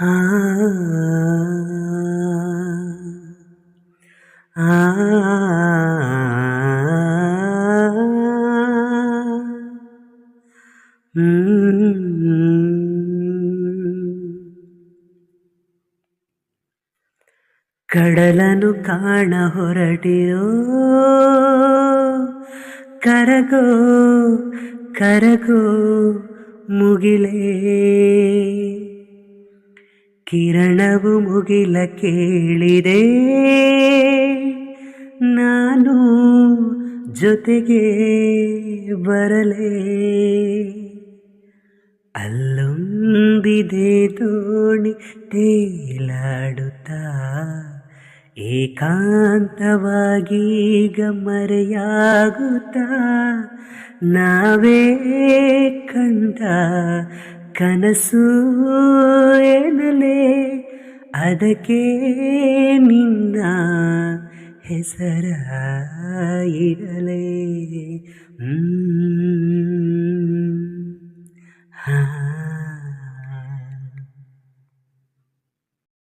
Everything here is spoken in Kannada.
ಆ ಕಡಲನು ಕಾಣ ಹೊರಟಿರೋ ಕರಗೋ ಕರಗೋ ಮುಗಿಲೇ. ಕಿರಣವು ಮುಗಿಲ ಕೇಳಿದೆ. ನಾನು ಜೊತೆಗೆ ಬರಲೇ. ಅಲ್ಲೊಂದಿದೆ ದೋಣಿ ತೇಲಾಡುತ್ತಾ ಏಕಾಂತವಾಗೀಗ ಮರೆಯಾಗುತ್ತಾ ನಾವೇ ಕಂಡ ಕನಸು ಅದಕ್ಕೆ ನಿನ್ನ ಹೆಸರ ಇರಲೇ. ಹಾ